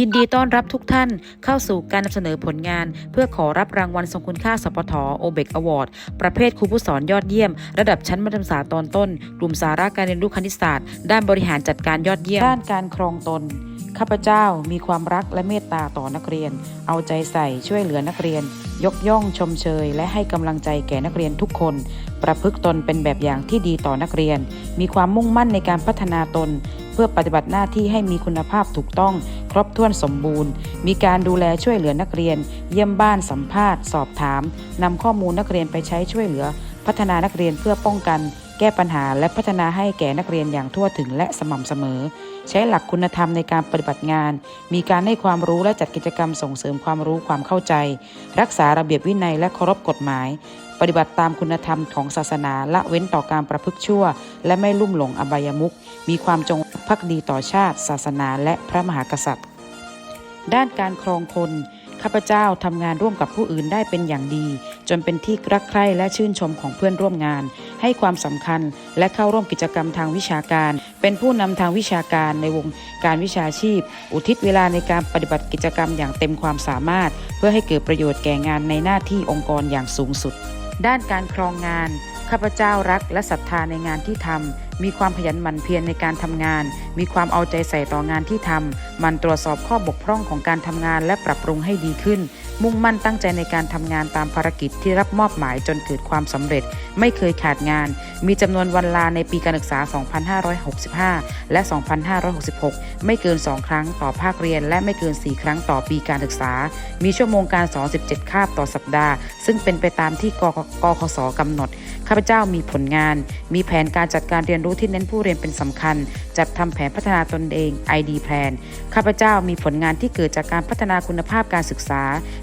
ยินดีต้อนรับทุกท่านเข้าสู่การนำเสนอผลงาน เพื่อขอรับรางวัลทรงคุณค่าสปทโอเบกอวอร์ดประเภทครูผู้สอนยอดเยี่ยม ระดับชั้นมัธยมศึกษาตอนต้น กลุ่มสาระการเรียนรู้คณิตศาสตร์ ด้านบริหารจัดการยอดเยี่ยม ด้านการครองตน ข้าพเจ้ามีความรักและเมตตาต่อนักเรียน เอาใจใส่ช่วยเหลือนักเรียน ยกย่องชมเชย และให้กำลังใจแก่นักเรียนทุกคน ประพฤติตนเป็นแบบอย่างที่ดีต่อนักเรียน มีความมุ่งมั่นในการพัฒนาตน เพื่อปฏิบัติหน้าที่ให้มีคุณภาพถูกต้อง ครบถ้วนสมบูรณ์ มีการดูแลช่วยเหลือนักเรียน เยี่ยมบ้านสัมภาษณ์ สอบถามนำข้อมูลนักเรียนไปใช้ช่วยเหลือ พัฒนานักเรียนเพื่อป้องกัน แก้ปัญหาและพัฒนาให้แก่นักเรียนอย่างทั่วถึงและสม่ำเสมอ ใช้หลักคุณธรรมในการปฏิบัติงาน มีการให้ความรู้และจัดกิจกรรมส่งเสริมความรู้ความเข้าใจ รักษาระเบียบวินัยและเคารพกฎหมายปฏิบัติตามคุณธรรมของศาสนาละเว้นต่อการประพฤติชั่ว และไม่ลุ่มหลงอบายมุขมีความจง ภักดีต่อชาติ ศาสนาและพระมหากษัตริย์ ด้านการครองคนข้าพเจ้าทำงานร่วมกับผู้อื่นได้เป็นอย่างดี จนเป็นที่รักใคร่และชื่นชมของเพื่อนร่วมงาน ให้ความสำคัญและเข้าร่วมกิจกรรมทางวิชาการ เป็นผู้นำทางวิชาการในวงการวิชาชีพ อุทิศเวลาในการปฏิบัติกิจกรรมอย่างเต็มความสามารถ เพื่อให้เกิดประโยชน์แก่งานในหน้าที่องค์กรอย่างสูงสุด ด้านการครองงานข้าพเจ้ารักและศรัทธาในงานที่ทำ มีความขยันหมั่นเพียรในการทำงาน มีความเอาใจใส่ต่องานที่ทำมันตรวจสอบข้อบกพร่องของการทำงานและปรับปรุงให้ดีขึ้น มุ่งมั่นตั้งใจในการทำงานตามภารกิจที่รับมอบหมายจนเกิดความสำเร็จ ไม่เคยขาดงาน มีจำนวนวันลาในปีการศึกษา 2565 และ 2566 ไม่เกิน 2 ครั้งต่อภาคเรียน และไม่เกิน 4 ครั้งต่อปีการศึกษา มีชั่วโมงการสอน 17 คาบต่อสัปดาห์ ซึ่งเป็นไปตามที่กกคสกำหนด ข้าพเจ้ามีผลงาน มีแผนการจัดการเรียนรู้ที่เน้นผู้เรียนเป็นสำคัญ จัดทำแผนพัฒนาตนเอง ID Plan ข้าพเจ้ามีผลงานที่เกิดจากการพัฒนาคุณภาพการศึกษา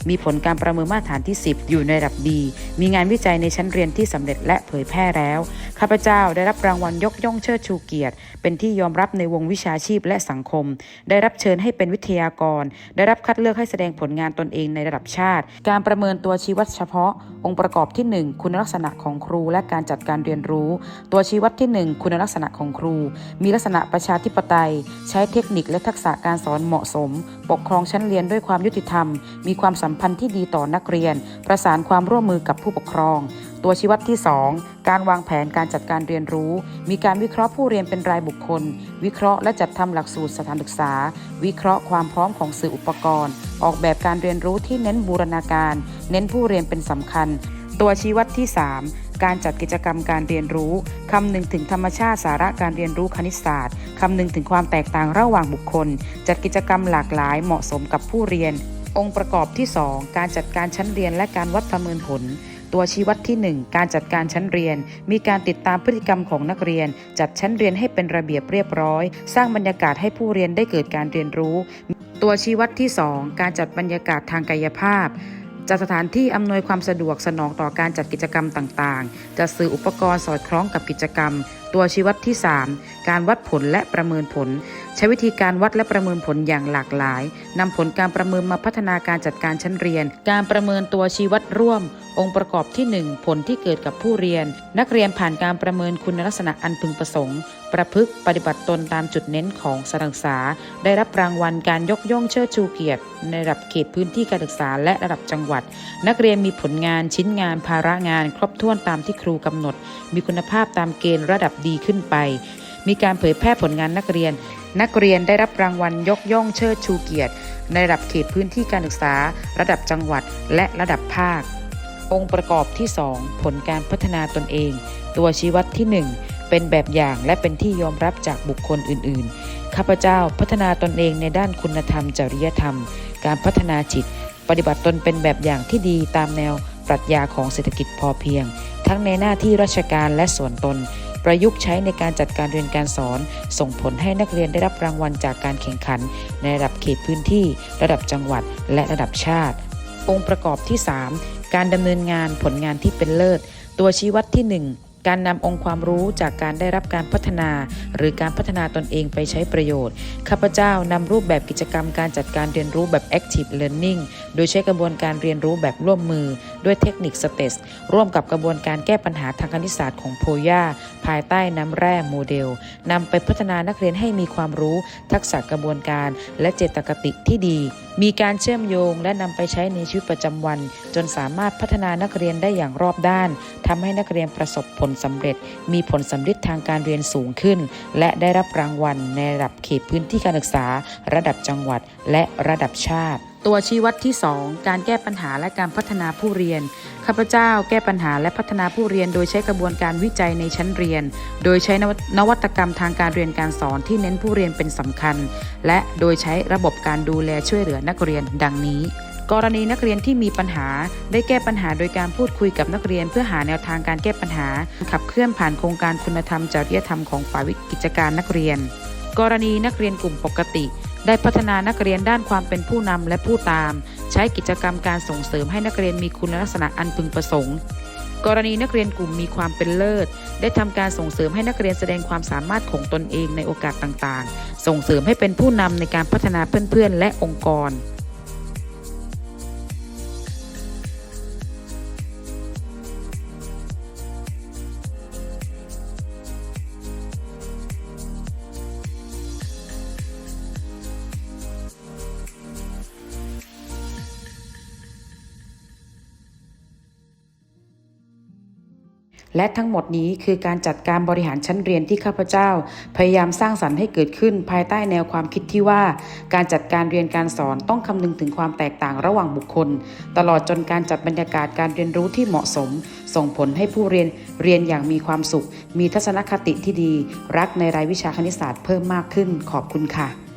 มีผลการประเมินมาตรฐานที่ 10 อยู่ในระดับดีมีงานวิจัยในชั้นเรียนที่สำเร็จและเผยแพร่แล้ว ข้าพเจ้าได้รับรางวัลยกย่องเชิดชูเกียรติ เป็นที่ยอมรับในวงวิชาชีพและสังคม ได้รับเชิญให้เป็นวิทยากร ได้รับคัดเลือกให้แสดงผลงานตนเองในระดับชาติ การประเมินตัวชี้วัดเฉพาะ องค์ประกอบที่ 1 คุณลักษณะของครู และการจัดการเรียนรู้ ตัวชี้วัดที่ 1 คุณลักษณะของครู มีลักษณะประชาธิปไตย ใช้เทคนิคและทักษะการสอนเหมาะสม ปกครองชั้นเรียนด้วยความยุติธรรม มีความสัมพันธ์ที่ดีต่อนักเรียน ประสานความร่วมมือกับผู้ปกครอง ตัวชี้วัดที่ 2 การวางแผนการจัดการเรียนรู้ มีการวิเคราะห์ผู้เรียนเป็นรายบุคคล วิเคราะห์และจัดทำหลักสูตรสถานศึกษา วิเคราะห์ความพร้อมของสื่ออุปกรณ์ ออกแบบการเรียนรู้ที่เน้นบูรณาการ เน้นผู้เรียนเป็นสำคัญ ตัวชี้วัดที่ 3 การจัดกิจกรรมการเรียนรู้คำนึงถึงธรรมชาติสาระการเรียนรู้คณิตศาสตร์คำนึงถึงความแตกต่างระหว่างบุคคล จัดกิจกรรมหลากหลายเหมาะสมกับผู้เรียน องค์ประกอบที่ 2 การจัดการชั้นเรียนและการวัดประเมินผลตัวชี้วัดที่ 1 การจัดการชั้นเรียน มีการติดตามพฤติกรรมของนักเรียน จัดชั้นเรียนให้เป็นระเบียบเรียบร้อย สร้างบรรยากาศให้ผู้เรียนได้เกิดการเรียนรู้ ตัวชี้วัดที่ 2 การจัดบรรยากาศทางกายภาพ จัดสถานที่อำนวยความสะดวกสนองต่อการจัดกิจกรรมต่างๆ จัดซื้ออุปกรณ์สอดคล้องกับกิจกรรม ตัวชี้วัดที่ 3 การวัดผลและประเมินผล ใช้วิธีการวัดและประเมินผลอย่างหลากหลายนำผลการประเมินมาพัฒนาการจัดการชั้นเรียน การประเมินตัวชี้วัดร่วม องค์ประกอบที่ 1 ผลที่เกิดกับผู้เรียน นักเรียนผ่านการประเมินคุณลักษณะอันพึงประสงค์ ประพฤติปฏิบัติตนตามจุดเน้นของสถานศึกษา ได้รับรางวัลการยกย่องเชิดชูเกียรติ ในระดับเขตพื้นที่การศึกษาและระดับจังหวัด นักเรียนมีผลงานชิ้นงานภาระงาน ครบถ้วนตามที่ครูกำหนด มีคุณภาพตามเกณฑ์ระดับดีขึ้นไป มีการเผยแพร่ผลงานนักเรียน นักเรียนได้รับรางวัลยกย่องเชิดชูเกียรติ ในระดับเขตพื้นที่การศึกษา ระดับจังหวัด และระดับภาค องค์ประกอบที่ 2 ผลการพัฒนาตนเอง ตัวชี้วัดที่ 1 เป็นแบบอย่างและเป็นที่ยอมรับจากบุคคลอื่นๆ ข้าพเจ้าพัฒนาตนเองในด้านคุณธรรม จริยธรรม การพัฒนาจิต ปฏิบัติตนเป็นแบบอย่างที่ดีตามแนวปรัชญาของเศรษฐกิจพอเพียง ทั้งในหน้าที่ราชการและส่วนตน ประยุกต์ใช้ในการจัดการเรียนการสอน ส่งผลให้นักเรียนได้รับรางวัลจากการแข่งขัน ในระดับเขตพื้นที่ ระดับจังหวัด และระดับชาติ องค์ประกอบที่ 3 การดำเนินงานผลงานที่เป็นเลิศ ตัวชี้วัดที่ 1 การนำองค์ความรู้จากการได้รับการพัฒนา หรือการพัฒนาตนเองไปใช้ประโยชน์ ข้าพเจ้านำรูปแบบกิจกรรมการจัดการเรียนรู้แบบ Active Learning โดยใช้กระบวนการเรียนรู้แบบร่วมมือ ด้วยเทคนิค STES ร่วมกับกระบวนการแก้ปัญหาทางคณิตศาสตร์ของโพย่าภายใต้น้ำแร่โมเดลนำไปพัฒนานักเรียนให้มีความรู้ ทักษะกระบวนการ และเจตคติที่ดี มีการเชื่อมโยงและนำไปใช้ในชีวิตประจำวัน จนสามารถพัฒนานักเรียนได้อย่างรอบด้านทำให้นักเรียนประสบผลสำเร็จ มีผลสำลิดทางการเรียนสูงขึ้น และได้รับรางวัลในระดับเขตพื้นที่การศึกษา ระดับจังหวัดและระดับชาติ ตัวชี้วัดที่ 2 การแก้ปัญหาและการพัฒนาผู้เรียน ข้าพเจ้าแก้ปัญหาและพัฒนาผู้เรียน โดยใช้กระบวนการวิจัยในชั้นเรียน โดยใช้นวัตนวัตกรรมทางการเรียนการสอนที่เน้นผู้เรียนเป็นสำคัญ และโดยใช้ระบบการดูแลช่วยเหลือนักเรียนดังนี้กรณีนักเรียนที่มีปัญหา ได้แก้ปัญหาโดยการพูดคุยกับนักเรียน เพื่อหาแนวทางการแก้ปัญหา ขับเคลื่อนผ่านโครงการคุณธรรมจริยธรรมของฝ่ายกิจการนักเรียน กรณีนักเรียนกลุ่มปกติ ได้พัฒนานักเรียนด้านความเป็นผู้นำและผู้ตาม ใช้กิจกรรมการส่งเสริมให้นักเรียนมีคุณลักษณะอันพึงประสงค์ กรณีนักเรียนกลุ่มมีความเป็นเลิศ ได้ทำการส่งเสริมให้นักเรียนแสดงความสามารถของตนเองในโอกาสต่างๆ ส่งเสริมให้เป็นผู้นำในการพัฒนาเพื่อนๆ และองค์กร และทั้งหมดนี้คือการจัดการบริหารชั้นเรียนที่ข้าพเจ้า พยายามสร้างสรรค์ให้เกิดขึ้นภายใต้แนวความคิดที่ว่า การจัดการเรียนการสอนต้องคำนึงถึงความแตกต่างระหว่างบุคคล ตลอดจนการจัดบรรยากาศการเรียนรู้ที่เหมาะสม ส่งผลให้ผู้เรียนเรียนอย่างมีความสุข มีทัศนคติที่ดี รักในรายวิชาคณิตศาสตร์เพิ่มมากขึ้นขอบคุณค่ะ